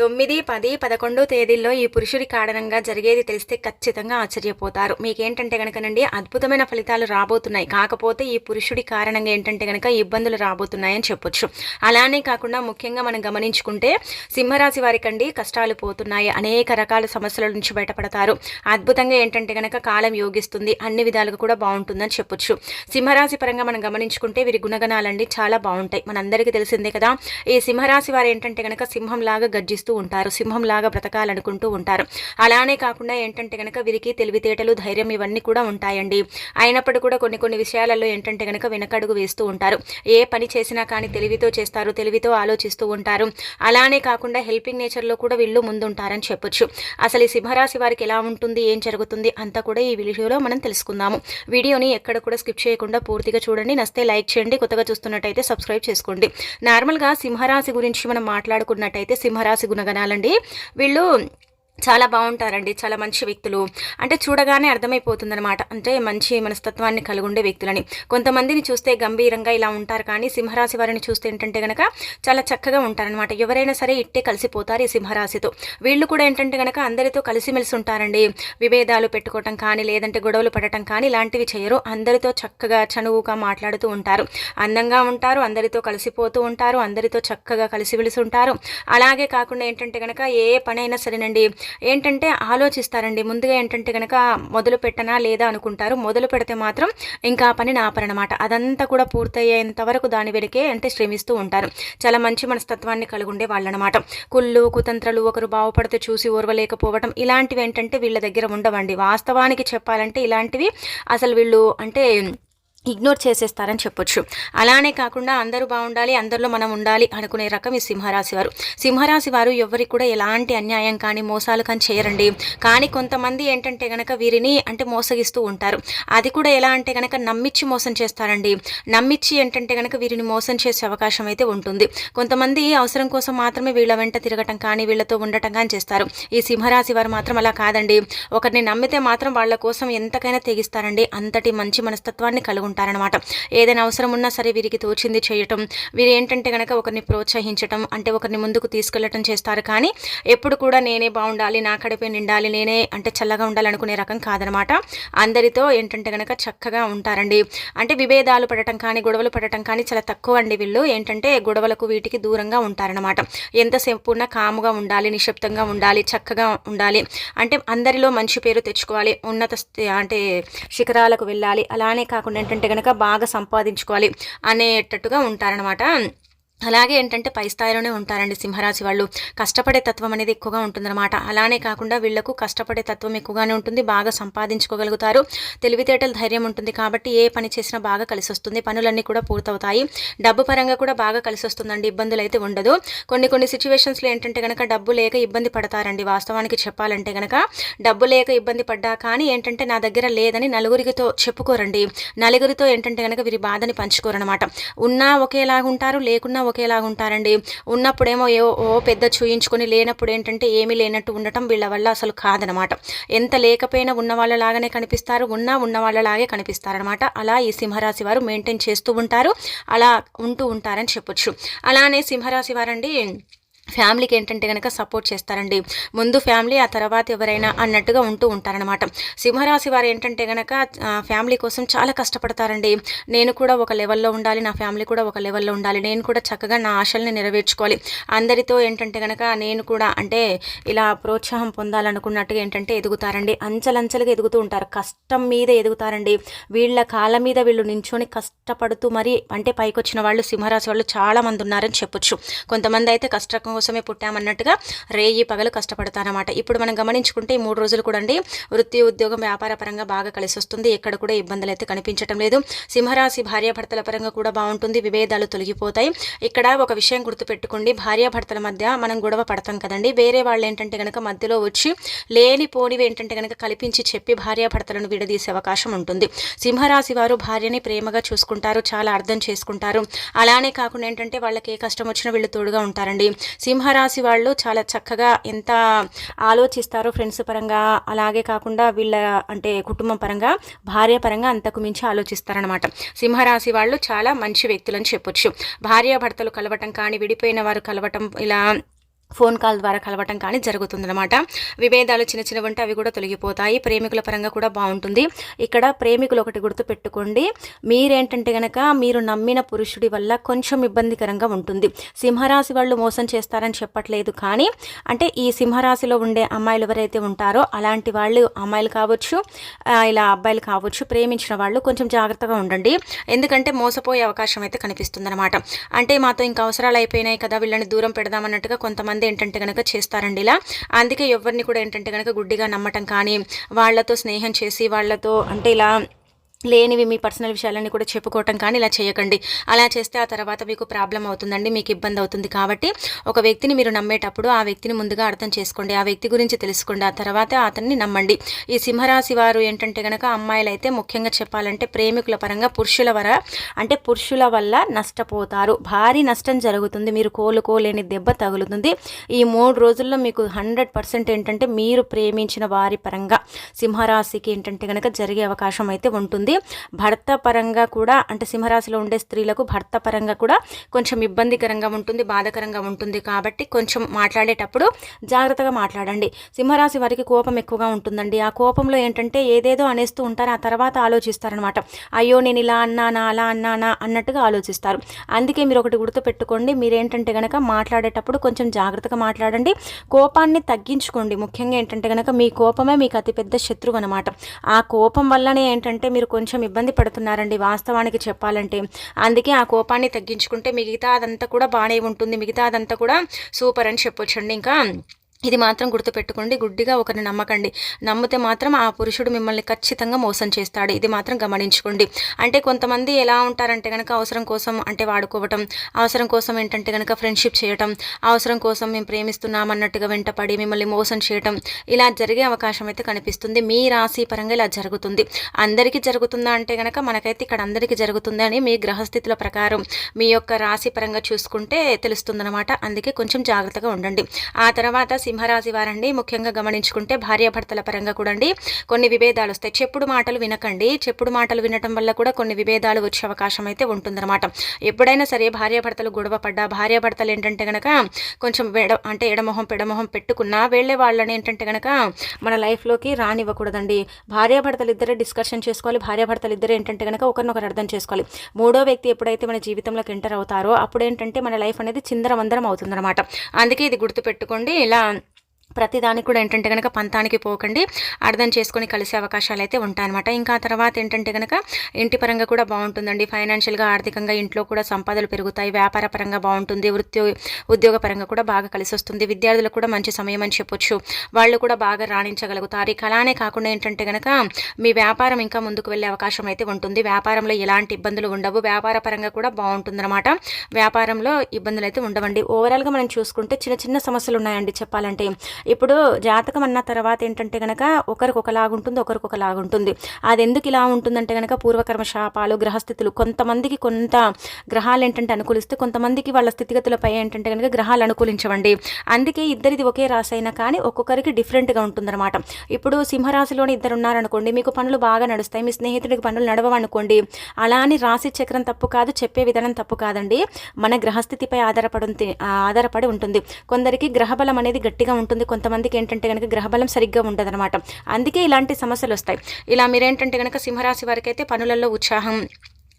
తొమ్మిది పది పదకొండు తేదీల్లో ఈ పురుషుడి కారణంగా జరిగేది తెలిస్తే ఖచ్చితంగా ఆశ్చర్యపోతారు. మీకేంటంటే కనుకనండి అద్భుతమైన ఫలితాలు రాబోతున్నాయి. కాకపోతే ఈ పురుషుడి కారణంగా ఏంటంటే కనుక ఇబ్బందులు రాబోతున్నాయని చెప్పొచ్చు. అలానే కాకుండా ముఖ్యంగా మనం గమనించుకుంటే సింహరాశి వారికండి కష్టాలు పోతున్నాయి. అనేక రకాల సమస్యల నుంచి బయటపడతారు. అద్భుతంగా ఏంటంటే కనుక కాలం యోగిస్తుంది. అన్ని విధాలుగా కూడా బాగుంటుందని చెప్పొచ్చు. సింహరాశి పరంగా మనం గమనించుకుంటే వీరి గుణగణాలండి చాలా బాగుంటాయి. మనందరికీ తెలిసిందే కదా ఈ సింహరాశి వారు ఏంటంటే కనుక సింహంలాగా గర్జిస్తూ ఉంటారు సింహంలాగా బ్రతకాలనుకుంటూ ఉంటారు. అలానే కాకుండా ఏంటంటే కనుక వీరికి తెలివితేటలు ధైర్యం ఇవన్నీ కూడా ఉంటాయండి. అయినప్పటికీ కూడా కొన్ని కొన్ని విషయాలలో ఏంటంటే కనుక వెనకడుగు వేస్తూ ఉంటారు. ఏ పని చేసినా కానీ తెలివితో చేస్తారు తెలివితో ఆలోచిస్తూ ఉంటారు. అలానే కాకుండా హెల్పింగ్ నేచర్లో కూడా వీళ్ళు ముందుంటారని చెప్పొచ్చు. అసలు ఈ సింహరాశి వారికి ఎలా ఉంటుంది ఏం జరుగుతుంది అంతా కూడా ఈ వీడియోలో మనం తెలుసుకుందాము. వీడియోని ఎక్కడ కూడా స్కిప్ చేయకుండా పూర్తిగా చూడండి. నస్తే లైక్ చేయండి. కొత్తగా చూస్తున్నట్టయితే సబ్స్క్రైబ్ చేసుకోండి. నార్మల్గా సింహరాశి గురించి మనం మాట్లాడుకున్నట్టయితే సింహరాశి గుణగణాలండి వీళ్ళు చాలా బాగుంటారండి. చాలా మంచి వ్యక్తులు. అంటే చూడగానే అర్థమైపోతుందనమాట అంటే మంచి మనస్తత్వాన్ని కలిగి ఉండే వ్యక్తులని. కొంతమందిని చూస్తే గంభీరంగా ఇలా ఉంటారు కానీ సింహరాశి వారిని చూస్తే ఏంటంటే కనుక చాలా చక్కగా ఉంటారనమాట ఎవరైనా సరే ఇట్టే కలిసిపోతారు ఈ సింహరాశితో. వీళ్ళు కూడా ఏంటంటే కనుక అందరితో కలిసిమెలిసి ఉంటారండి. విభేదాలు పెట్టుకోవటం కానీ లేదంటే గొడవలు పడటం కానీ ఇలాంటివి చేయరు. అందరితో చక్కగా చనువుగా మాట్లాడుతూ ఉంటారు. అందంగా ఉంటారు. అందరితో కలిసిపోతూ ఉంటారు. అందరితో చక్కగా కలిసిమెలిసి ఉంటారు. అలాగే కాకుండా ఏంటంటే కనుక ఏ పనైనా సరేనండి. ఏంటంటే ఆలోచిస్తారండి. ముందుగా ఏంటంటే కనుక మొదలు పెట్టనా లేదా అనుకుంటారు. మొదలు పెడితే మాత్రం ఇంకా పని నాపరనమాట. అదంతా కూడా పూర్తయ్యేంత వరకు దాని వెనకే అంటే శ్రమిస్తూ ఉంటారు. చాలా మంచి మనస్తత్వాన్ని కలిగి ఉండే వాళ్ళనమాట. కుళ్ళు కుతంత్రలు ఒకరు బాగుపడితే చూసి ఓర్వలేకపోవటం ఇలాంటివి ఏంటంటే వీళ్ళ దగ్గర ఉండవండి. వాస్తవానికి చెప్పాలంటే ఇలాంటివి అసలు వీళ్ళు అంటే ఇగ్నోర్ చేసేస్తారని చెప్పొచ్చు. అలానే కాకుండా అందరూ బాగుండాలి అందరిలో మనం ఉండాలి అనుకునే రకం ఈ సింహరాశి వారు. సింహరాశి వారు ఎవరికి కూడా ఎలాంటి అన్యాయం కానీ మోసాలు కానీ చేయరండి. కానీ కొంతమంది ఏంటంటే గనక వీరిని అంటే మోసగిస్తూ ఉంటారు. అది కూడా ఎలా అంటే గనక నమ్మిచ్చి మోసం చేస్తారండి. నమ్మిచ్చి ఏంటంటే గనక వీరిని మోసం చేసే అవకాశం అయితే ఉంటుంది. కొంతమంది అవసరం కోసం మాత్రమే వీళ్ళ వెంట తిరగటం కానీ వీళ్ళతో ఉండటం కానీ చేస్తారు. ఈ సింహరాశి వారు మాత్రం అలా కాదండి. ఒకరిని నమ్మితే మాత్రం వాళ్ళ కోసం ఎంతకైనా తెగిస్తారండి. అంతటి మంచి మనస్తత్వాన్ని కలుగు ఉంటారనమాట ఏదైనా అవసరం ఉన్నా సరే వీరికి తోచింది చేయటం వీరు ఏంటంటే కనుక ఒకరిని ప్రోత్సహించటం అంటే ఒకరిని ముందుకు తీసుకెళ్ళటం చేస్తారు. కానీ ఎప్పుడు కూడా నేనే బాగుండాలి నా కడిపే నిండాలి నేనే అంటే చల్లగా ఉండాలనుకునే రకం కాదనమాట అందరితో ఏంటంటే కనుక చక్కగా ఉంటారండి. అంటే విభేదాలు పడటం కానీ గొడవలు పడటం కానీ చాలా తక్కువ అండి వీళ్ళు. ఏంటంటే గొడవలకు వీటికి దూరంగా ఉంటారనమాట ఎంతసేపు ఉన్నా కాముగా ఉండాలి నిశ్శబ్దంగా ఉండాలి చక్కగా ఉండాలి. అంటే అందరిలో మంచి పేరు తెచ్చుకోవాలి ఉన్నత అంటే శిఖరాలకు వెళ్ళాలి. అలానే కాకుండా ఏంటంటే అంటే కనుక బాగా సంపాదించుకోవాలి అనేటట్టుగా ఉంటారనమాట అలాగే ఏంటంటే పై స్థాయిలోనే ఉంటారండి సింహరాశి వాళ్ళు. కష్టపడే తత్వం అనేది ఎక్కువగా ఉంటుందన్నమాట. అలానే కాకుండా వీళ్ళకు కష్టపడే తత్వం ఎక్కువగానే ఉంటుంది. బాగా సంపాదించుకోగలుగుతారు. తెలివితేటలు ధైర్యం ఉంటుంది కాబట్టి ఏ పని చేసినా బాగా కలిసి వస్తుంది పనులన్నీ కూడా పూర్తవుతాయి. డబ్బు పరంగా కూడా బాగా కలిసి వస్తుందండి ఇబ్బందులు అయితే ఉండదు. కొన్ని కొన్ని సిచ్యువేషన్స్లో ఏంటంటే కనుక డబ్బు లేక ఇబ్బంది పడతారండి. వాస్తవానికి చెప్పాలంటే కనుక డబ్బు లేక ఇబ్బంది పడ్డా కానీ ఏంటంటే నా దగ్గర లేదని నలుగురితో చెప్పుకోరండి. నలుగురితో ఏంటంటే కనుక వీరి బాధని పంచుకోరనమాట ఉన్నా ఒకేలాగా ఉంటారు లేకున్నా ఒకేలాగా ఉంటారండి. ఉన్నప్పుడేమో ఏ ఓ పెద్ద చూయించుకొని లేనప్పుడు ఏంటంటే ఏమీ లేనట్టు ఉండటం వీళ్ళ వల్ల అసలు కాదనమాట. ఎంత లేకపోయినా ఉన్న వాళ్ళలాగానే కనిపిస్తారు ఉన్నా ఉన్న వాళ్ళలాగే కనిపిస్తారనమాట. అలా ఈ సింహరాశి వారు మెయింటైన్ చేస్తూ ఉంటారు అలా ఉంటూ ఉంటారని చెప్పొచ్చు. అలానే సింహరాశి వారండి ఫ్యామిలీకి ఏంటంటే కనుక సపోర్ట్ చేస్తారండి. ముందు ఫ్యామిలీ ఆ తర్వాత ఎవరైనా అన్నట్టుగా ఉంటూ ఉంటారనమాట సింహరాశి వారు ఏంటంటే కనుక ఫ్యామిలీ కోసం చాలా కష్టపడతారండి. నేను కూడా ఒక లెవెల్లో ఉండాలి నా ఫ్యామిలీ కూడా ఒక లెవెల్లో ఉండాలి. నేను కూడా చక్కగా నా ఆశల్ని నెరవేర్చుకోవాలి. అందరితో ఏంటంటే కనుక నేను కూడా అంటే ఇలా ప్రోత్సాహం పొందాలనుకున్నట్టుగా ఏంటంటే ఎదుగుతారండి. అంచలంచలుగా ఎదుగుతూ ఉంటారు. కష్టం మీద ఎదుగుతారండి. వీళ్ళ కాళ్ళ మీద వీళ్ళు నించొని కష్టపడుతూ మరి అంటే పైకొచ్చిన వాళ్ళు సింహరాశి వాళ్ళు చాలామంది ఉన్నారని చెప్పొచ్చు. కొంతమంది అయితే కష్టం కోసమే పుట్టామన్నట్టుగా రేయి పగలు కష్టపడతానమాట ఇప్పుడు మనం గమనించుకుంటే ఈ మూడు రోజులు కూడా అండి వృత్తి ఉద్యోగం వ్యాపార పరంగా బాగా కలిసి వస్తుంది ఎక్కడ కూడా ఇబ్బందులు అయితే కనిపించడం లేదు. సింహరాశి భార్యాభర్తల పరంగా కూడా బాగుంటుంది. విభేదాలు తొలగిపోతాయి. ఇక్కడ ఒక విషయం గుర్తుపెట్టుకోండి. భార్యాభర్తల మధ్య మనం గొడవ పడతాం కదండి. వేరే వాళ్ళు ఏంటంటే కనుక మధ్యలో వచ్చి లేని పోనివి ఏంటంటే కనుక కల్పించి చెప్పి భార్యాభర్తలను విడదీసే అవకాశం ఉంటుంది. సింహరాశి వారు భార్యని ప్రేమగా చూసుకుంటారు. చాలా అర్థం చేసుకుంటారు. అలానే కాకుండా ఏంటంటే వాళ్ళకి ఏ కష్టం వచ్చినా వీళ్ళు తోడుగా ఉంటారండి. సింహరాశి వాళ్ళు చాలా చక్కగా ఎంత ఆలోచిస్తారో ఫ్రెండ్స్ పరంగా అలాగే కాకుండా వీళ్ళ అంటే కుటుంబం పరంగా భార్య పరంగా అంతకు మించి ఆలోచిస్తారనమాట సింహరాశి వాళ్ళు చాలా మంచి వ్యక్తులని చెప్పొచ్చు. భార్యాభర్తలు కలవటం కానీ విడిపోయిన వారు కలవటం ఇలా ఫోన్ కాల్ ద్వారా కలవటం కానీ జరుగుతుందన్నమాట. విభేదాలు చిన్న చిన్న ఉంటే అవి కూడా తొలగిపోతాయి. ప్రేమికుల పరంగా కూడా బాగుంటుంది. ఇక్కడ ప్రేమికులు ఒకటి గుర్తు పెట్టుకోండి. మీరేంటంటే గనక మీరు నమ్మిన పురుషుడి వల్ల కొంచెం ఇబ్బందికరంగా ఉంటుంది. సింహరాశి వాళ్ళు మోసం చేస్తారని చెప్పట్లేదు కానీ అంటే ఈ సింహరాశిలో ఉండే అమ్మాయిలు ఎవరైతే ఉంటారో అలాంటి వాళ్ళు అమ్మాయిలు కావచ్చు ఇలా అబ్బాయిలు కావచ్చు ప్రేమించిన వాళ్ళు కొంచెం జాగ్రత్తగా ఉండండి. ఎందుకంటే మోసపోయే అవకాశం అయితే కనిపిస్తుంది అంటే మాతో ఇంకా అవసరాలు అయిపోయినాయి కదా వీళ్ళని దూరం పెడదామన్నట్టుగా కొంతమంది మంది ఏంటంటే కనుక చేస్తారండి ఇలా. అందుకే ఎవరిని కూడా ఏంటంటే కనుక గుడ్డిగా నమ్మటం కానీ వాళ్ళతో స్నేహం చేసి వాళ్ళతో అంటే ఇలా లేనివి మీ పర్సనల్ విషయాలన్నీ కూడా చెప్పుకోవటం కానీ ఇలా చేయకండి. అలా చేస్తే ఆ తర్వాత మీకు ప్రాబ్లం అవుతుందండి మీకు ఇబ్బంది అవుతుంది కాబట్టి ఒక వ్యక్తిని మీరు నమ్మేటప్పుడు ఆ వ్యక్తిని ముందుగా అర్థం చేసుకోండి. ఆ వ్యక్తి గురించి తెలుసుకోండి. ఆ తర్వాత అతన్ని నమ్మండి. ఈ సింహరాశి వారు ఏంటంటే కనుక అమ్మాయిలు అయితే ముఖ్యంగా చెప్పాలంటే ప్రేమికుల పరంగా పురుషుల వర అంటే పురుషుల వల్ల నష్టపోతారు. భారీ నష్టం జరుగుతుంది. మీరు కోలుకోలేని దెబ్బ తగులుతుంది. ఈ మూడు రోజుల్లో మీకు హండ్రెడ్ పర్సెంట్ ఏంటంటే మీరు ప్రేమించిన వారి పరంగా సింహరాశికి ఏంటంటే కనుక జరిగే అవకాశం అయితే ఉంటుంది. ఉంటుంది. భర్త పరంగా కూడా అంటే సింహరాశిలో ఉండే స్త్రీలకు భర్త పరంగా కూడా కొంచెం ఇబ్బందికరంగా ఉంటుంది బాధకరంగా ఉంటుంది. కాబట్టి కొంచెం మాట్లాడేటప్పుడు జాగ్రత్తగా మాట్లాడండి. సింహరాశి వారికి కోపం ఎక్కువగా ఉంటుందండి. ఆ కోపంలో ఏంటంటే ఏదేదో అనేస్తూ ఉంటారు. ఆ తర్వాత ఆలోచిస్తారనమాట. అయ్యో నేను ఇలా అన్నానా అలా అన్నానా అన్నట్టుగా ఆలోచిస్తారు. అందుకే మీరు ఒకటి గుర్తుపెట్టుకోండి. మీరేంటంటే కనుక మాట్లాడేటప్పుడు కొంచెం జాగ్రత్తగా మాట్లాడండి. కోపాన్ని తగ్గించుకోండి. ముఖ్యంగా ఏంటంటే కనుక మీ కోపమే మీకు అతిపెద్ద శత్రువు అనమాట. ఆ కోపం వల్లనే ఏంటంటే మీరు కొంచెం ఇబ్బంది పడుతున్నారండి వాస్తవానికి చెప్పాలంటే. అందుకే ఆ కోపాన్ని తగ్గించుకుంటే మిగతా అదంతా కూడా బాగానే ఉంటుంది. మిగతా అదంతా కూడా సూపర్ అని చెప్పొచ్చండి ఇంకా. ఇది మాత్రం గుర్తుపెట్టుకోండి గుడ్డిగా ఒకరిని నమ్మకండి. నమ్మితే మాత్రం ఆ పురుషుడు మిమ్మల్ని ఖచ్చితంగా మోసం చేస్తాడు. ఇది మాత్రం గమనించుకోండి. అంటే కొంతమంది ఎలా ఉంటారంటే కనుక అవసరం కోసం అంటే వాడుకోవటం అవసరం కోసం ఏంటంటే కనుక ఫ్రెండ్షిప్ చేయటం అవసరం కోసం మేము ప్రేమిస్తున్నాం అన్నట్టుగా వెంటపడి మిమ్మల్ని మోసం చేయటం ఇలా జరిగే అవకాశం అయితే కనిపిస్తుంది. మీ రాశి పరంగా ఇలా జరుగుతుంది. అందరికీ జరుగుతుందా అంటే కనుక మనకైతే ఇక్కడ అందరికీ జరుగుతుంది అని మీ గ్రహస్థితుల ప్రకారం మీ యొక్క రాశి పరంగా చూసుకుంటే తెలుస్తుందన్నమాట. అందుకే కొంచెం జాగ్రత్తగా ఉండండి. ఆ తర్వాత సింహరాశి వారండి. ముఖ్యంగా గమనించుకుంటే భార్యాభర్తల పరంగా కూడా కొన్ని విభేదాలు వస్తాయి. చెప్పుడు మాటలు వినకండి. చెప్పుడు మాటలు వినటం వల్ల కూడా కొన్ని విభేదాలు వచ్చే అవకాశం అయితే ఉంటుందన్నమాట. ఎప్పుడైనా సరే భార్యాభర్తలు గొడవ పడ్డా భార్యాభర్తలు ఏంటంటే కనుక కొంచెం ఎడ అంటే ఎడమొహం పెడమొహం పెట్టుకున్నా వెళ్ళే వాళ్ళని ఏంటంటే కనుక మన లైఫ్లోకి రానివ్వకూడదండి. భార్యాభర్తలు ఇద్దరే డిస్కషన్ చేసుకోవాలి. భార్యాభర్తలు ఇద్దరు ఏంటంటే కనుక ఒకరినొకరు అర్థం చేసుకోవాలి. మూడో వ్యక్తి ఎప్పుడైతే మన జీవితంలోకి ఎంటర్ అవుతారో అప్పుడు ఏంటంటే మన లైఫ్ అనేది చిందరమందరం అవుతుందన్నమాట. అందుకే ఇది గుర్తుపెట్టుకోండి. ఇలా ప్రతిదానికి కూడా ఏంటంటే కనుక పంతానికి పోకండి అర్థం చేసుకొని కలిసే అవకాశాలు అయితే ఉంటాయన్నమాట. ఇంకా తర్వాత ఏంటంటే కనుక ఇంటి పరంగా కూడా బాగుంటుందండి. ఫైనాన్షియల్గా ఆర్థికంగా ఇంట్లో కూడా సంపదలు పెరుగుతాయి. వ్యాపార పరంగా బాగుంటుంది. వృత్తి ఉద్యోగ పరంగా కూడా బాగా కలిసి వస్తుంది విద్యార్థులకు కూడా మంచి సమయం అని చెప్పొచ్చు. వాళ్ళు కూడా బాగా రాణించగలుగుతారు. ఇక అలానే కాకుండా ఏంటంటే కనుక మీ వ్యాపారం ఇంకా ముందుకు వెళ్ళే అవకాశం అయితే ఉంటుంది. వ్యాపారంలో ఎలాంటి ఇబ్బందులు ఉండవు. వ్యాపార పరంగా కూడా బాగుంటుందన్నమాట. వ్యాపారంలో ఇబ్బందులు అయితే ఉండవండి ఓవరాల్గా మనం చూసుకుంటే చిన్న చిన్న సమస్యలు ఉన్నాయండి చెప్పాలంటే. ఇప్పుడు జాతకం అన్న తర్వాత ఏంటంటే కనుక ఒకరికి ఒకలాగుంటుంది ఒకరికి ఒకలాగుంటుంది అది ఎందుకు ఇలా ఉంటుందంటే కనుక పూర్వకర్మ శాపాలు గ్రహస్థితులు కొంతమందికి కొంత గ్రహాలు ఏంటంటే అనుకూలిస్తే కొంతమందికి వాళ్ళ స్థితిగతులపై ఏంటంటే కనుక గ్రహాలు అనుకూలించవండి. అందుకే ఇద్దరిది ఒకే రాశి అయినా కానీ ఒక్కొక్కరికి డిఫరెంట్గా ఉంటుందన్నమాట. ఇప్పుడు సింహరాశిలోని ఇద్దరు ఉన్నారనుకోండి మీకు పనులు బాగా నడుస్తాయి మీ స్నేహితుడికి పనులు నడవనుకోండి అలా అని రాశి చక్రం తప్పు కాదు చెప్పే విధానం తప్పు కాదండి. మన గ్రహస్థితిపై ఆధారపడి ఆధారపడి ఉంటుంది. కొందరికి గ్రహబలం అనేది గట్టిగా ఉంటుంది కొంతమందికి ఏంటంటే కనుక గ్రహబలం సరిగ్గా ఉండదన్నమాట. అందుకే ఇలాంటి సమస్యలు వస్తాయి. ఇలా మీరేంటంటే కనుక సింహరాశి వారికి అయితే పనులలో ఉత్సాహం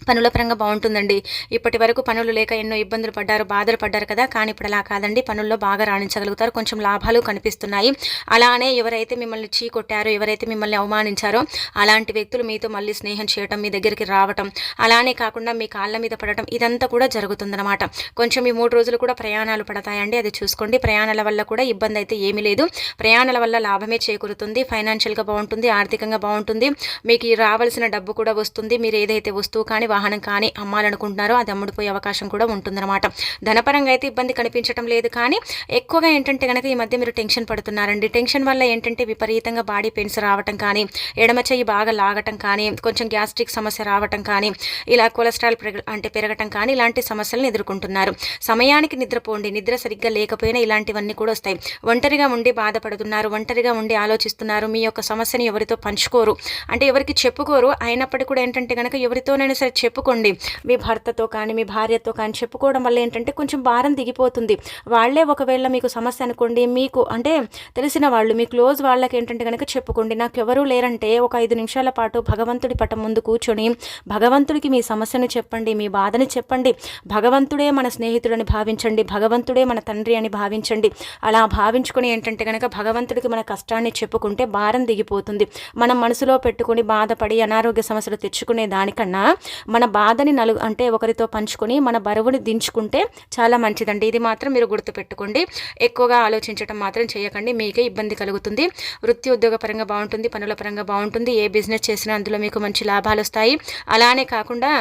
పనుల పరంగా బాగుంటుందండి. ఇప్పటి వరకు పనులు లేక ఎన్నో ఇబ్బందులు పడ్డారు బాధలు పడ్డారు కదా. కానీ ఇప్పుడు అలా కాదండి. పనుల్లో బాగా రాణించగలుగుతారు. కొంచెం లాభాలు కనిపిస్తున్నాయి. అలానే ఎవరైతే మిమ్మల్ని చీ కొట్టారో ఎవరైతే మిమ్మల్ని అవమానించారో అలాంటి వ్యక్తులు మీతో మళ్ళీ స్నేహం చేయటం మీ దగ్గరికి రావటం అలానే కాకుండా మీ కాళ్ళ మీద పడటం ఇదంతా కూడా జరుగుతుందన్నమాట. కొంచెం ఈ మూడు రోజులు కూడా ప్రయాణాలు పడతాయండి. అది చూసుకోండి. ప్రయాణాల వల్ల కూడా ఇబ్బంది అయితే ఏమీ లేదు. ప్రయాణాల వల్ల లాభమే చేకూరుతుంది. ఫైనాన్షియల్గా బాగుంటుంది. ఆర్థికంగా బాగుంటుంది. మీకు రావాల్సిన డబ్బు కూడా వస్తుంది. మీరు ఏదైతే వస్తువు కానీ వాహనం కానీ అమ్మాలనుకుంటున్నారో అది అమ్ముడిపోయే అవకాశం కూడా ఉంటుందన్నమాట. ధనపరంగా అయితే ఇబ్బంది కనిపించడం లేదు కానీ ఎక్కువగా ఏంటంటే కనుక ఈ మధ్య మీరు టెన్షన్ పడుతున్నారండి. టెన్షన్ వల్ల ఏంటంటే విపరీతంగా బాడీ పెయిన్స్ రావటం కానీ ఎడమ చెయ్యి బాగా లాగటం కానీ కొంచెం గ్యాస్ట్రిక్ సమస్య రావటం కానీ ఇలా కొలెస్ట్రాల్ అంటే పెరగటం కానీ ఇలాంటి సమస్యలను ఎదుర్కొంటున్నారు. సమయానికి నిద్రపోండి. నిద్ర సరిగ్గా లేకపోయినా ఇలాంటివన్నీ కూడా వస్తాయి. ఒంటరిగా ఉండి బాధపడుతున్నారు. ఒంటరిగా ఉండి ఆలోచిస్తున్నారు. మీ యొక్క సమస్యని ఎవరితో పంచుకోరు. అంటే ఎవరికి చెప్పుకోరు. అయినప్పటికీ కూడా ఏంటంటే కనుక ఎవరితోనైనా సరే చెప్పుకోండి. మీ భర్తతో కానీ మీ భార్యతో కానీ చెప్పుకోవడం వల్ల ఏంటంటే కొంచెం భారం దిగిపోతుంది. వాళ్ళే ఒకవేళ మీకు సమస్య అనుకోండి మీకు అంటే తెలిసిన వాళ్ళు మీ క్లోజ్ వాళ్ళకి ఏంటంటే కనుక చెప్పుకోండి. నాకు ఎవరూ లేరంటే ఒక ఐదు నిమిషాల పాటు భగవంతుడి పటం ముందు కూర్చొని భగవంతుడికి మీ సమస్యను చెప్పండి మీ బాధని చెప్పండి. భగవంతుడే మన స్నేహితుడని భావించండి. భగవంతుడే మన తండ్రి అని భావించండి. అలా భావించుకొని ఏంటంటే కనుక భగవంతుడికి మన కష్టాన్ని చెప్పుకుంటే భారం దిగిపోతుంది. మనం మనసులో పెట్టుకొని బాధపడి అనారోగ్య సమస్యలు తెచ్చుకునే దానికన్నా మన బాధని నలుగు అంటే ఒకరితో పంచుకొని మన బరువుని దించుకుంటే చాలా మంచిదండి. ఇది మాత్రం మీరు గుర్తుపెట్టుకోండి. ఎక్కువగా ఆలోచించడం మాత్రం చేయకండి. మీకే ఇబ్బంది కలుగుతుంది. వృత్తి ఉద్యోగ పరంగా బాగుంటుంది పనుల పరంగా బాగుంటుంది. ఏ బిజినెస్ చేసినా అందులో మీకు మంచి లాభాలు వస్తాయి అలానే కాకుండా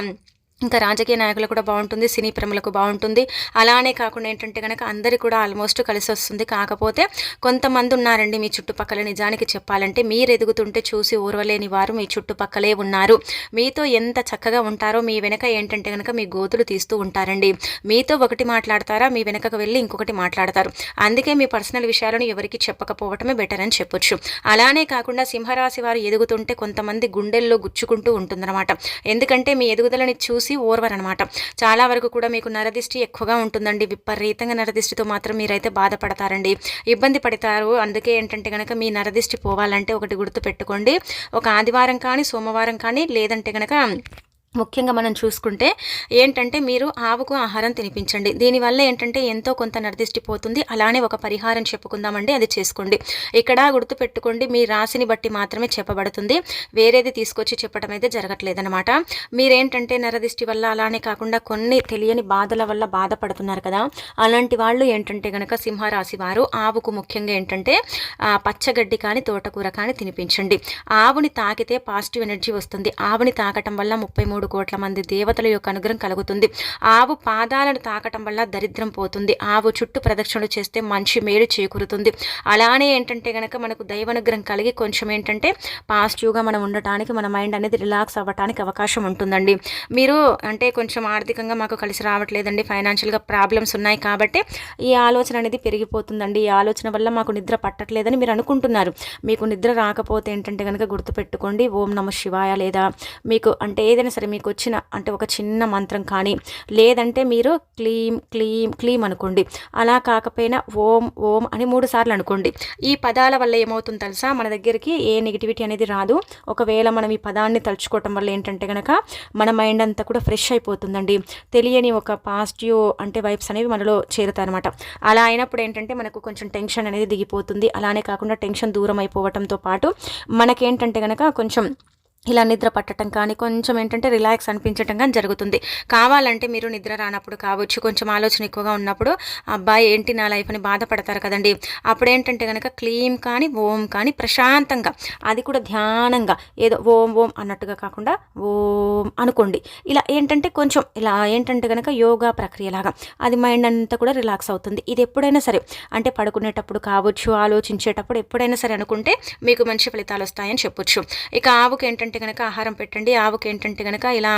ఇంకా రాజకీయ నాయకులు కూడా బాగుంటుంది సినీ ప్రేమలకు బాగుంటుంది. అలానే కాకుండా ఏంటంటే కనుక అందరి కూడా ఆల్మోస్ట్ కలిసి వస్తుంది. కాకపోతే కొంతమంది ఉన్నారండి మీ చుట్టుపక్కల నిజానికి చెప్పాలంటే. మీరు ఎదుగుతుంటే చూసి ఊరవలేని వారు మీ చుట్టుపక్కలే ఉన్నారు. మీతో ఎంత చక్కగా ఉంటారో మీ వెనక ఏంటంటే కనుక మీ గోతులు తీస్తూ ఉంటారండి. మీతో ఒకటి మాట్లాడతారా మీ వెనకకు వెళ్ళి ఇంకొకటి మాట్లాడతారు. అందుకే మీ పర్సనల్ విషయాలను ఎవరికి చెప్పకపోవటమే బెటర్ అని చెప్పొచ్చు. అలానే కాకుండా సింహరాశి వారు ఎదుగుతుంటే కొంతమంది గుండెల్లో గుచ్చుకుంటూ ఉంటుందన్నమాట. ఎందుకంటే మీ ఎదుగుదలని చూసి చూసి ఓర్వరనమాట. చాలా వరకు కూడా మీకు నరదిష్టి ఎక్కువగా ఉంటుందండి. విపరీతంగా నరదిష్టితో మాత్రం మీరైతే బాధపడతారండి. ఇబ్బంది పడతారు. అందుకే ఏంటంటే కనుక మీ నరదిష్టి పోవాలంటే ఒకటి గుర్తు పెట్టుకోండి ఒక ఆదివారం కానీ సోమవారం కానీ లేదంటే కనుక ముఖ్యంగా మనం చూసుకుంటే ఏంటంటే మీరు ఆవుకు ఆహారం తినిపించండి. దీనివల్ల ఏంటంటే ఎంతో కొంత నిర్దిష్టిపోతుంది అలానే ఒక పరిహారం చెప్పుకుందామండి అది చేసుకోండి. ఇక్కడ గుర్తుపెట్టుకోండి మీ రాశిని బట్టి మాత్రమే చెప్పబడుతుంది. వేరేది తీసుకొచ్చి చెప్పడం అయితే జరగట్లేదనమాట మీరేంటంటే నరదిష్టి వల్ల అలానే కాకుండా కొన్ని తెలియని బాధల వల్ల బాధపడుతున్నారు కదా అలాంటి వాళ్ళు ఏంటంటే కనుక సింహరాశి వారు ఆవుకు ముఖ్యంగా ఏంటంటే పచ్చగడ్డి కానీ తోటకూర కానీ తినిపించండి. ఆవుని తాకితే పాజిటివ్ ఎనర్జీ వస్తుంది. ఆవుని తాకటం వల్ల ముప్పై మూడు మూడు కోట్ల మంది దేవతల యొక్క అనుగ్రహం కలుగుతుంది. ఆవు పాదాలను తాకటం వల్ల దరిద్రం పోతుంది. ఆవు చుట్టూ ప్రదక్షిణలు చేస్తే మంచి మేలు చేకూరుతుంది. అలానే ఏంటంటే కనుక మనకు దైవానుగ్రహం కలిగి కొంచెం ఏంటంటే పాజిటివ్గా మనం ఉండటానికి మన మైండ్ అనేది రిలాక్స్ అవ్వడానికి అవకాశం ఉంటుందండి. మీరు అంటే కొంచెం ఆర్థికంగా మాకు కలిసి రావట్లేదండి. ఫైనాన్షియల్గా ప్రాబ్లమ్స్ ఉన్నాయి కాబట్టి ఈ ఆలోచన అనేది పెరిగిపోతుందండి. ఈ ఆలోచన వల్ల మాకు నిద్ర పట్టట్లేదని మీరు అనుకుంటున్నారు. మీకు నిద్ర రాకపోతే ఏంటంటే కనుక గుర్తుపెట్టుకోండి. ఓం నమ శివాయ లేదా మీకు అంటే ఏదైనా సరే మీకు వచ్చిన అంటే ఒక చిన్న మంత్రం కానీ లేదంటే మీరు క్లీమ్ క్లీమ్ క్లీమ్ అనుకోండి. అలా కాకపోయినా ఓం ఓం అని మూడు సార్లు అనుకోండి. ఈ పదాల వల్ల ఏమవుతుంది తెలుసా? మన దగ్గరికి ఏ నెగిటివిటీ అనేది రాదు. ఒకవేళ మనం ఈ పదాన్ని తలుచుకోవటం వల్ల ఏంటంటే కనుక మన మైండ్ అంతా కూడా ఫ్రెష్ అయిపోతుందండి. తెలియని ఒక పాజిటివ్ అంటే వైబ్స్ అనేవి మనలో చేరుతాయనమాట అలా అయినప్పుడు ఏంటంటే మనకు కొంచెం టెన్షన్ అనేది దిగిపోతుంది. అలానే కాకుండా టెన్షన్ దూరం అయిపోవటంతో పాటు మనకేంటంటే కనుక కొంచెం ఇలా నిద్ర పట్టడం కానీ కొంచెం ఏంటంటే రిలాక్స్ అనిపించడం కానీ జరుగుతుంది. కావాలంటే మీరు నిద్ర రానప్పుడు కావచ్చు కొంచెం ఆలోచన ఎక్కువగా ఉన్నప్పుడు అబ్బాయి ఏంటి నా లైఫ్ అని బాధపడతారు కదండి. అప్పుడు ఏంటంటే కనుక క్లీమ్ కానీ ఓం కానీ ప్రశాంతంగా అది కూడా ధ్యానంగా ఏదో ఓం ఓం అన్నట్టుగా కాకుండా ఓం అనుకోండి. ఇలా ఏంటంటే కొంచెం ఇలా ఏంటంటే కనుక యోగా ప్రక్రియలాగా అది మైండ్ అంతా కూడా రిలాక్స్ అవుతుంది. ఇది ఎప్పుడైనా సరే అంటే పడుకునేటప్పుడు కావచ్చు ఆలోచించేటప్పుడు ఎప్పుడైనా సరే అనుకుంటే మీకు మంచి ఫలితాలు వస్తాయని చెప్పొచ్చు. ఇక ఆవుకి ఏంటంటే ఏంటంటే కనుక ఆహారం పెట్టండి. ఆవుకి ఏంటంటే కనుక ఇలా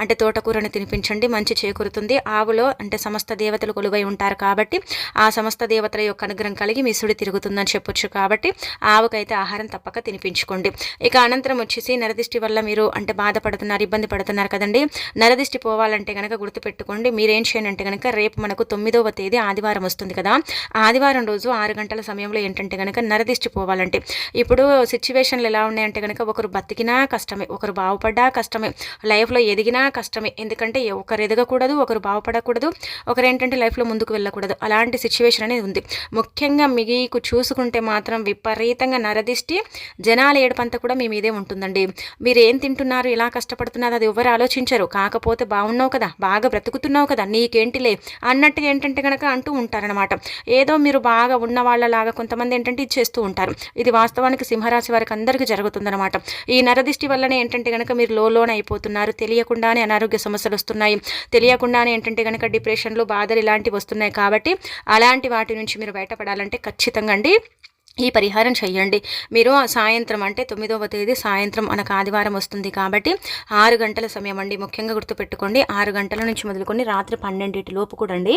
అంటే తోటకూరని తినిపించండి. మంచి చేకూరుతుంది. ఆవులో అంటే సమస్త దేవతలు కొలువై ఉంటారు కాబట్టి ఆ సమస్త దేవతల యొక్క అనుగ్రహం కలిగి మీ సుడి తిరుగుతుందని చెప్పొచ్చు కాబట్టి ఆవుకైతే ఆహారం తప్పక తినిపించుకోండి. ఇక అనంతరం వచ్చేసి నరదిష్టి వల్ల మీరు అంటే బాధపడుతున్నారు ఇబ్బంది పడుతున్నారు కదండి. నరదిష్టి పోవాలంటే కనుక గుర్తుపెట్టుకోండి. మీరేం చేయనంటే కనుక రేపు మనకు తొమ్మిదవ తేదీ ఆదివారం వస్తుంది కదా. ఆదివారం రోజు ఆరు గంటల సమయంలో ఏంటంటే కనుక నరదిష్టి పోవాలంటే. ఇప్పుడు సిచ్యువేషన్లు ఎలా ఉన్నాయంటే కనుక ఒకరు బతికినా కష్టమే. ఒకరు బాగుపడ్డా కష్టమే. లైఫ్లో ఎదిగినా కష్టమే. ఎందుకంటే ఒకరు ఎదగకూడదు ఒకరు బాగుపడకూడదు ఒకరు ఏంటంటే లైఫ్లో ముందుకు వెళ్ళకూడదు. అలాంటి సిచ్యువేషన్ అనేది ఉంది. ముఖ్యంగా మీకు చూసుకుంటే మాత్రం విపరీతంగా నరదిష్టి జనాల ఏడుపంతా కూడా మీ మీదే ఉంటుందండి. మీరు ఏం తింటున్నారు ఎలా కష్టపడుతున్నారు అది ఎవరు ఆలోచించరు. కాకపోతే బాగున్నావు కదా బాగా బ్రతుకుతున్నావు కదా నీకేంటిలే అన్నట్టుగా ఏంటంటే కనుక అంటూ ఉంటారనమాట ఏదో మీరు బాగా ఉన్న వాళ్ళలాగా కొంతమంది ఏంటంటే ఇచ్చేస్తూ ఉంటారు. ఇది వాస్తవానికి సింహరాశి వారికి అందరికీ జరుగుతుందన్నమాట. ఈ నరదిష్టి వీటి వల్లనే ఏంటంటే కనుక మీరు లో లోన్ అయిపోతున్నారు. తెలియకుండానే అనారోగ్య సమస్యలు వస్తున్నాయి. తెలియకుండానే ఏంటంటే కనుక డిప్రెషన్లు బాధలు ఇలాంటివి వస్తున్నాయి కాబట్టి అలాంటి వాటి నుంచి మీరు బయటపడాలంటే ఖచ్చితంగా అండి. ఈ పరిహారం చేయండి మీరు సాయంత్రం అంటే తొమ్మిదవ తేదీ సాయంత్రం మనకు ఆదివారం వస్తుంది కాబట్టి ఆరు గంటల సమయం అండి. ముఖ్యంగా గుర్తుపెట్టుకోండి ఆరు గంటల నుంచి మొదలుకొని రాత్రి పన్నెండింటి లోపు కూడా అండి.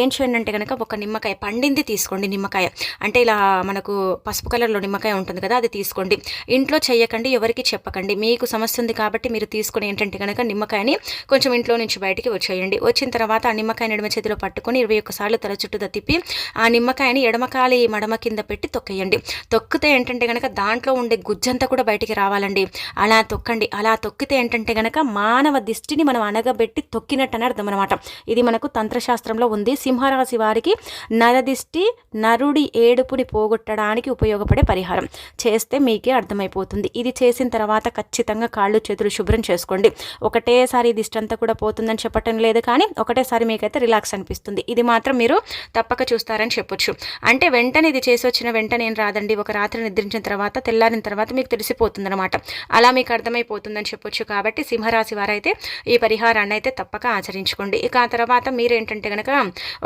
ఏం చేయండి అంటే కనుక ఒక నిమ్మకాయ పండింది తీసుకోండి నిమ్మకాయ. అంటే ఇలా మనకు పసుపు కలర్లో నిమ్మకాయ ఉంటుంది కదా అది తీసుకోండి. ఇంట్లో చేయకండి ఎవరికి చెప్పకండి. మీకు సమస్య ఉంది కాబట్టి మీరు తీసుకుని ఏంటంటే కనుక నిమ్మకాయని కొంచెం ఇంట్లో నుంచి బయటికి వచ్చేయండి. వచ్చిన తర్వాత ఆ నిమ్మకాయ ఎడమ చేతిలో పట్టుకొని ఇరవై ఒక్కసార్లు తల చుట్టూ తిప్పి ఆ నిమ్మకాయని ఎడమకాలి మడమ కింద పెట్టి తొక్కి చేయండి. తొక్కితే ఏంటంటే కనుక దాంట్లో ఉండే గుజ్జంతా కూడా బయటికి రావాలండి. అలా తొక్కండి. అలా తొక్కితే ఏంటంటే కనుక మానవ దిష్టిని మనం అనగబెట్టి తొక్కినట్టు అని అర్థం అనమాట ఇది మనకు తంత్రశాస్త్రంలో ఉంది. సింహరాశి వారికి నరదిష్టి నరుడి ఏడుపుని పోగొట్టడానికి ఉపయోగపడే పరిహారం. చేస్తే మీకే అర్థమైపోతుంది. ఇది చేసిన తర్వాత ఖచ్చితంగా కాళ్ళు చేతులు శుభ్రం చేసుకోండి. ఒకటేసారి దిష్టి అంతా కూడా పోతుందని చెప్పటం లేదు కానీ ఒకటేసారి మీకైతే రిలాక్స్ అనిపిస్తుంది. ఇది మాత్రం మీరు తప్పక చూస్తారని చెప్పొచ్చు. అంటే వెంటనే ఇది చేసి వచ్చిన వెంటనే ఏం రాదండి. ఒక రాత్రి నిద్రించిన తర్వాత తెల్లారిన తర్వాత మీకు తెలిసిపోతుంది అనమాట అలా మీకు అర్థమైపోతుందని చెప్పొచ్చు కాబట్టి సింహరాశి వారైతే ఈ పరిహారాన్ని అయితే తప్పక ఆచరించుకోండి. ఇక ఆ తర్వాత మీరేంటంటే కనుక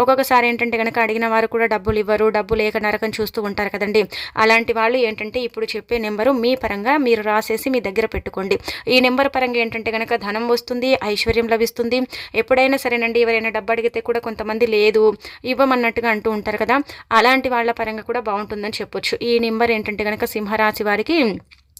ఒక్కొక్కసారి ఏంటంటే కనుక అడిగిన వారు కూడా డబ్బులు ఇవ్వరు డబ్బు లేక నరకం చూస్తూ ఉంటారు కదండి. అలాంటి వాళ్ళు ఏంటంటే ఇప్పుడు చెప్పే నెంబరు మీ పరంగా మీరు రాసేసి మీ దగ్గర పెట్టుకోండి. ఈ నెంబర్ పరంగా ఏంటంటే కనుక ధనం వస్తుంది ఐశ్వర్యం లభిస్తుంది. ఎప్పుడైనా సరేనండి ఎవరైనా డబ్బు అడిగితే కూడా కొంతమంది లేదు ఇవ్వమన్నట్టుగా అంటూ ఉంటారు కదా. అలాంటి వాళ్ళ పరంగా కూడా బాగుంటుందని చెప్పు చెప్పొచ్చు. ఈ నెంబర్ ఏంటంటే కనుక సింహరాశి వారికి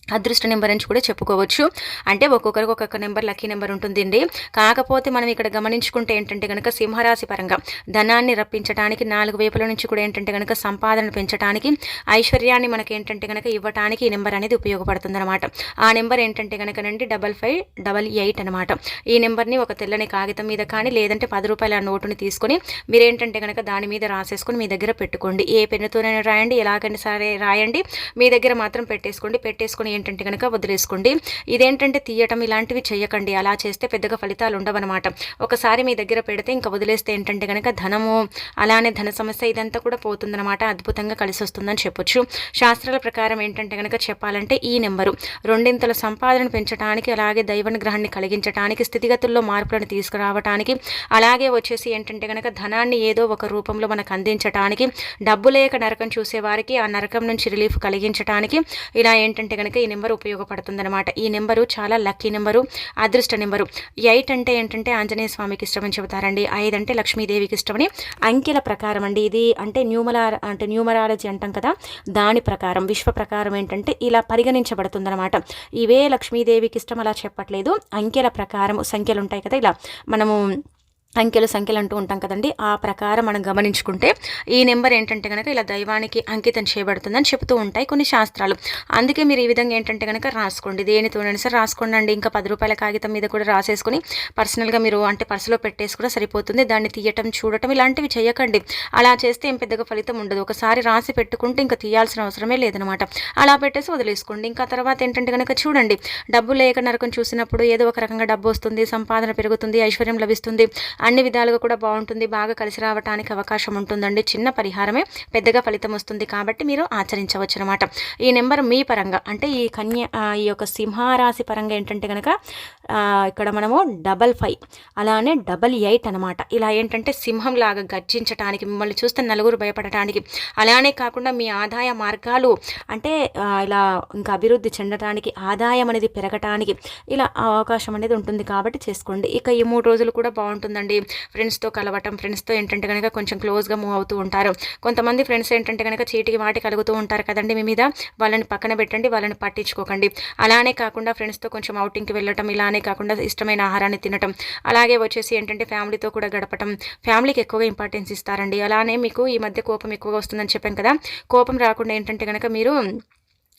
అదృష్ట నెంబర్ అని కూడా చెప్పుకోవచ్చు. అంటే ఒక్కొక్కరికి ఒక్కొక్క నెంబర్ లక్కీ నెంబర్ ఉంటుందండి. కాకపోతే మనం ఇక్కడ గమనించుకుంటే ఏంటంటే కనుక సింహరాశి పరంగా ధనాన్ని రప్పించడానికి నాలుగు వైపుల నుంచి కూడా ఏంటంటే కనుక సంపాదన పెంచడానికి ఐశ్వర్యాన్ని మనకి ఏంటంటే కనుక ఇవ్వడానికి ఈ నెంబర్ అనేది ఉపయోగపడుతుంది అనమాట ఆ నెంబర్ ఏంటంటే కనుకనండి డబల్ ఫైవ్ డబల్ ఎయిట్ అనమాట ఈ నెంబర్ని ఒక తెల్లని కాగితం మీద కానీ లేదంటే పది రూపాయల నోటుని తీసుకొని మీరేంటంటే కనుక దాని మీద రాసేసుకొని మీ దగ్గర పెట్టుకోండి. ఏ పెన్నుతోనైనా రాయండి ఎలాగైనా సరే రాయండి. మీ దగ్గర మాత్రం పెట్టేసుకోండి. పెట్టేసుకొని ఏంటంటే కనుక వదిలేసుకోండి. ఇదేంటంటే తీయటం ఇలాంటివి చేయకండి అలా చేస్తే పెద్దగా ఫలితాలు ఉండవన్నమాట. ఒకసారి మీ దగ్గర పెడితే ఇంకా వదిలేస్తే ఏంటంటే కనుక ధనము అలానే ధన సమస్య ఇదంతా కూడా పోతుందన్నమాట. అద్భుతంగా కలిసి వస్తుందని చెప్పొచ్చు. శాస్త్రాల ప్రకారం ఏంటంటే కనుక చెప్పాలంటే ఈ నెంబరు. రెండింతల సంపాదన పెంచడానికి అలాగే దైవనుగ్రహాన్ని కలిగించడానికి స్థితిగతుల్లో మార్పులను తీసుకురావడానికి అలాగే వచ్చేసి ఏంటంటే కనుక ధనాన్ని ఏదో ఒక రూపంలో మనకు అందించడానికి డబ్బు లేక నరకం చూసేవారికి ఆ నరకం నుంచి రిలీఫ్ కలిగించడానికి ఇలా ఏంటంటే కనుక ఈ నెంబర్ ఉపయోగపడుతుందన్నమాట. ఈ నెంబరు చాలా లక్కీ నెంబరు అదృష్ట నెంబరు. ఎయిట్ అంటే ఏంటంటే ఆంజనేయ స్వామికి ఇష్టమని చెబుతారండి. ఐదు అంటే లక్ష్మీదేవికి ఇష్టమని అంకెల ప్రకారం అండి. ఇది అంటే న్యూమలా అంటే న్యూమరాలజీ అంటాం కదా దాని ప్రకారం విశ్వ ప్రకారం ఏంటంటే ఇలా పరిగణించబడుతుందన్నమాట. ఇవే లక్ష్మీదేవికి ఇష్టం అలా చెప్పట్లేదు. అంకెల ప్రకారం సంఖ్యలు ఉంటాయి కదా ఇలా మనము అంకెలు సంఖ్యలు అంటూ ఉంటాం కదండి. ఆ ప్రకారం మనం గమనించుకుంటే ఈ నెంబర్ ఏంటంటే కనుక ఇలా దైవానికి అంకితం చేయబడుతుందని చెబుతూ ఉంటాయి కొన్ని శాస్త్రాలు. అందుకే మీరు ఈ విధంగా ఏంటంటే కనుక రాసుకోండి. దేనితోనైనా సరే రాసుకోండి ఇంకా పది రూపాయల కాగితం మీద కూడా రాసేసుకుని పర్సనల్గా మీరు అంటే పర్సులో పెట్టేసి కూడా సరిపోతుంది. దాన్ని తీయటం చూడటం ఇలాంటివి చేయకండి. అలా చేస్తే ఏం పెద్దగా ఫలితం ఉండదు. ఒకసారి రాసి పెట్టుకుంటే ఇంకా తీయాల్సిన అవసరమే లేదనమాట. అలా పెట్టేసి వదిలేసుకోండి. ఇంకా తర్వాత ఏంటంటే కనుక చూడండి. డబ్బు లేక నరకం చూసినప్పుడు ఏదో ఒక రకంగా డబ్బు వస్తుంది సంపాదన పెరుగుతుంది ఐశ్వర్యం లభిస్తుంది. అన్ని విధాలుగా కూడా బాగుంటుంది. బాగా కలిసి రావడానికి అవకాశం ఉంటుందండి. చిన్న పరిహారమే పెద్దగా ఫలితం వస్తుంది కాబట్టి మీరు ఆచరించవచ్చు అనమాట ఈ నెంబర్ మీ పరంగా అంటే ఈ కన్య ఈ యొక్క సింహారాశి పరంగా ఏంటంటే కనుక ఇక్కడ మనము డబల్ ఫైవ్ అలానే డబల్ ఎయిట్ అనమాట ఇలా ఏంటంటే సింహం లాగా గర్జించడానికి మిమ్మల్ని చూస్తే నలుగురు భయపడటానికి అలానే కాకుండా మీ ఆదాయ మార్గాలు అంటే ఇలా ఇంకా అభివృద్ధి చెందడానికి ఆదాయం అనేది పెరగటానికి ఇలా అవకాశం అనేది ఉంటుంది కాబట్టి చేసుకోండి. ఇక ఈ మూడు రోజులు కూడా బాగుంటుందండి. ఉంటుంది ఫ్రెండ్స్తో కలవటం ఫ్రెండ్స్తో ఏంటంటే కనుక కొంచెం క్లోజ్గా మూవ్ అవుతూ ఉంటారు. కొంతమంది ఫ్రెండ్స్ ఏంటంటే కనుక చీటికి వాటి కలుగుతూ ఉంటారు కదండి మీ మీద. వాళ్ళని పక్కన పెట్టండి వాళ్ళని పట్టించుకోకండి. అలానే కాకుండా ఫ్రెండ్స్తో కొంచెం అవుటింగ్కి వెళ్ళటం ఇలానే కాకుండా ఇష్టమైన ఆహారాన్ని తినటం. అలాగే వచ్చేసి ఏంటంటే ఫ్యామిలీతో కూడా గడపటం ఫ్యామిలీకి ఎక్కువగా ఇంపార్టెన్స్ ఇస్తారండి. అలానే మీకు ఈ మధ్య కోపం ఎక్కువగా వస్తుందని చెప్పాను కదా. కోపం రాకుండా ఏంటంటే కనుక మీరు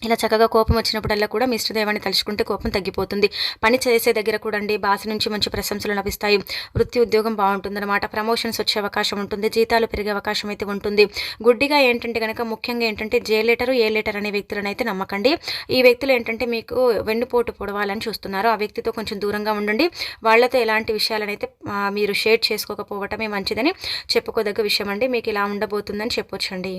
ఇలా చక్కగా కోపం వచ్చినప్పుడల్లా కూడా మీ ఇష్టదేవాన్ని తలుచుకుంటే కోపం తగ్గిపోతుంది. పని చేసే దగ్గర కూడా అండి బాస నుంచి మంచి ప్రశంసలు లభిస్తాయి. వృత్తి ఉద్యోగం బాగుంటుందన్నమాట. ప్రమోషన్స్ వచ్చే అవకాశం ఉంటుంది జీతాలు పెరిగే అవకాశం అయితే ఉంటుంది. గుడ్డిగా ఏంటంటే కనుక ముఖ్యంగా ఏంటంటే జే లెటర్ ఏ లెటర్ అనే వ్యక్తులను అయితే నమ్మకండి. ఈ వ్యక్తులు ఏంటంటే మీకు వెన్నుపోటు పొడవాలని చూస్తున్నారు. ఆ వ్యక్తితో కొంచెం దూరంగా ఉండండి. వాళ్ళతో ఎలాంటి విషయాలనైతే మీరు షేర్ చేసుకోకపోవటమే మంచిదని చెప్పుకోదగ్గ విషయం అండి మీకు ఇలా ఉండబోతుందని చెప్పొచ్చండి.